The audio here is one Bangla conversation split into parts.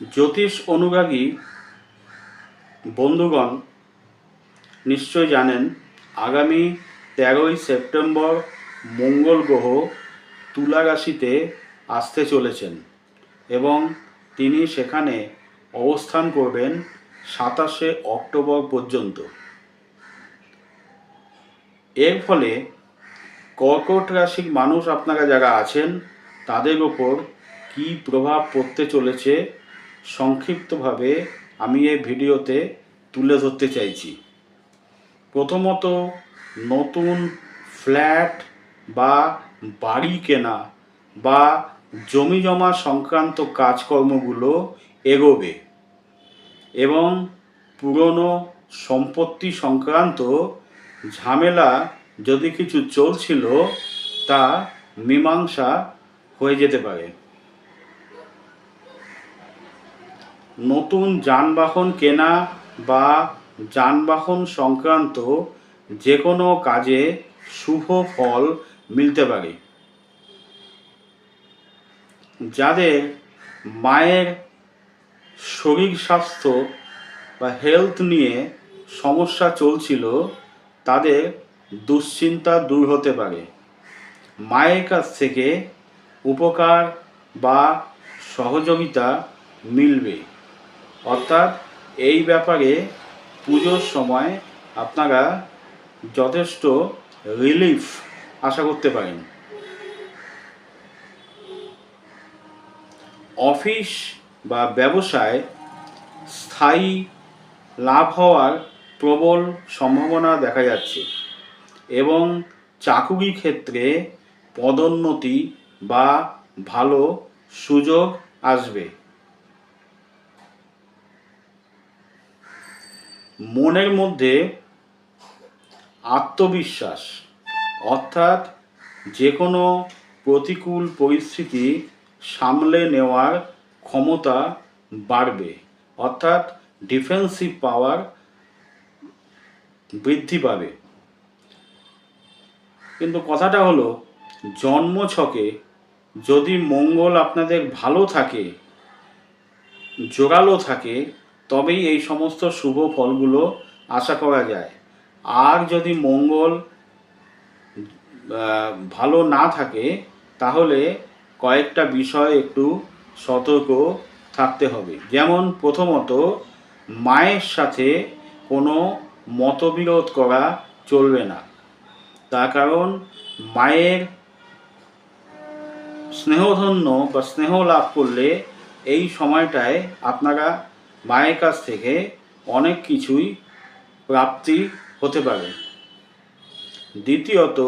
জ্যোতিষ অনুরাগী বন্ধুগণ নিশ্চয় জানেন, আগামী তেরোই সেপ্টেম্বর মঙ্গল গ্রহ তুলা রাশিতে আসতে চলেছেন এবং তিনি সেখানে অবস্থান করবেন সাতাশে অক্টোবর পর্যন্ত। এর ফলে কর্কট রাশির মানুষ আপনারা যারা আছেন, তাদের ওপর কী প্রভাব পড়তে চলেছে সংক্ষিপ্তভাবে আমি এই ভিডিওতে তুলে ধরতে চাইছি। প্রথমত, নতুন ফ্ল্যাট বা বাড়ি কেনা বা জমি জমা সংক্রান্ত কাজকর্মগুলো এগোবে এবং পুরনো সম্পত্তি সংক্রান্ত ঝামেলা যদি কিছু চলছিল, তা মীমাংসা হয়ে যেতে পারে। নতুন যানবাহন কেনা বা যানবাহন সংক্রান্ত যে কোনো কাজে শুভ ফল মিলতে পারে। যাদের মায়ের শরীর স্বাস্থ্য বা হেলথ নিয়ে সমস্যা চলছিল, তাদের দুশ্চিন্তা দূর হতে পারে। মায়ের কাছ থেকে উপকার বা সহযোগিতা মিলবে। অর্থাৎ এই ব্যাপারে পুজোর সময় আপনারা যথেষ্ট রিলিফ আশা করতে পারেন। অফিস বা ব্যবসায় স্থায়ী লাভ হওয়ার প্রবল সম্ভাবনা দেখা যাচ্ছে এবং চাকুরি ক্ষেত্রে পদোন্নতি বা ভালো সুযোগ আসবে। মনের মধ্যে আত্মবিশ্বাস, অর্থাৎ যে কোনো প্রতিকূল পরিস্থিতি সামলে নেওয়ার ক্ষমতা বাড়বে, অর্থাৎ ডিফেন্সিভ পাওয়ার বৃদ্ধি পাবে। কিন্তু কথাটা হলো, জন্ম ছকে যদি মঙ্গল আপনাদের ভালো থাকে, জোরালো থাকে তবেই এই সমস্ত শুভ ফলগুলো আশা করা যায়। আর যদি মঙ্গল ভালো না থাকে, তাহলে কয়েকটা বিষয় একটু সতর্ক থাকতে হবে। যেমন প্রথমত, মায়ের সাথে কোনো মতবিরোধ করা চলবে না। তার কারণ, মায়ের স্নেহধন্য বা স্নেহ লাভ করলে এই সময়টায় আপনারা মায়ের কাছ থেকে অনেক কিছুই প্রাপ্তি হতে পারে। দ্বিতীয়ত,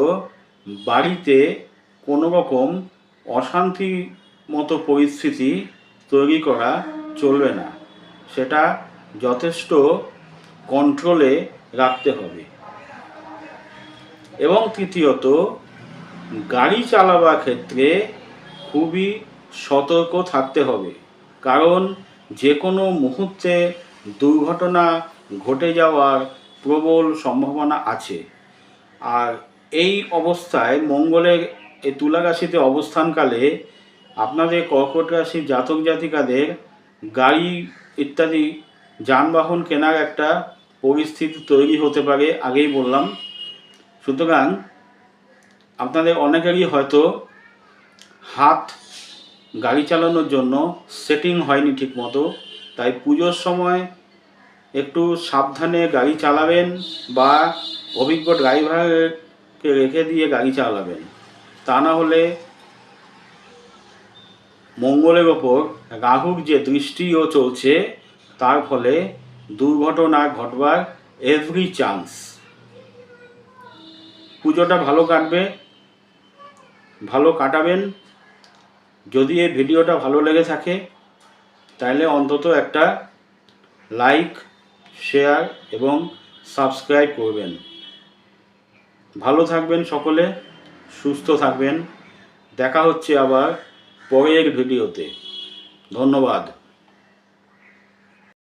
বাড়িতে কোনো রকম অশান্তি মতো পরিস্থিতি তৈরি করা চলবে না। সেটা যথেষ্ট কন্ট্রোলে রাখতে হবে। এবং তৃতীয়ত, গাড়ি চালাবার ক্ষেত্রে খুবই সতর্ক থাকতে হবে। কারণ যে কোনো মুহূর্তে দুর্ঘটনা ঘটে যাওয়ার প্রবল সম্ভাবনা আছে। আর এই অবস্থায় মঙ্গলের এই তুলা রাশিতে অবস্থানকালে আপনাদের কর্কট রাশির জাতক জাতিকাদের গাড়ি ইত্যাদি যানবাহন কেনার একটা পরিস্থিতি তৈরি হতে পারে, আগেই বললাম। সুতরাং আপনাদের অনেকেরই হয়তো হাত গাড়ি চালানোর জন্য সেটিং হয়নি ঠিকমতো। তাই পুজোর সময় একটু সাবধানে গাড়ি চালাবেন বা অভিজ্ঞ ড্রাইভারকে রেখে দিয়ে গাড়ি চালাবেন। তা না হলে মঙ্গলের ওপর রাহুর যে দৃষ্টিও চলছে, তার ফলে দুর্ঘটনা ঘটবার এভরি চান্স পুজোটা ভালো কাটবে, ভালো কাটাবেন যদি এই ভিডিওটা ভালো লেগে থাকে, তাহলে অন্তত একটা লাইক শেয়ার এবং সাবস্ক্রাইব করবেন। ভালো থাকবেন সকলে, সুস্থ থাকবেন। দেখা হচ্ছে আবার পরের ভিডিওতে। ধন্যবাদ।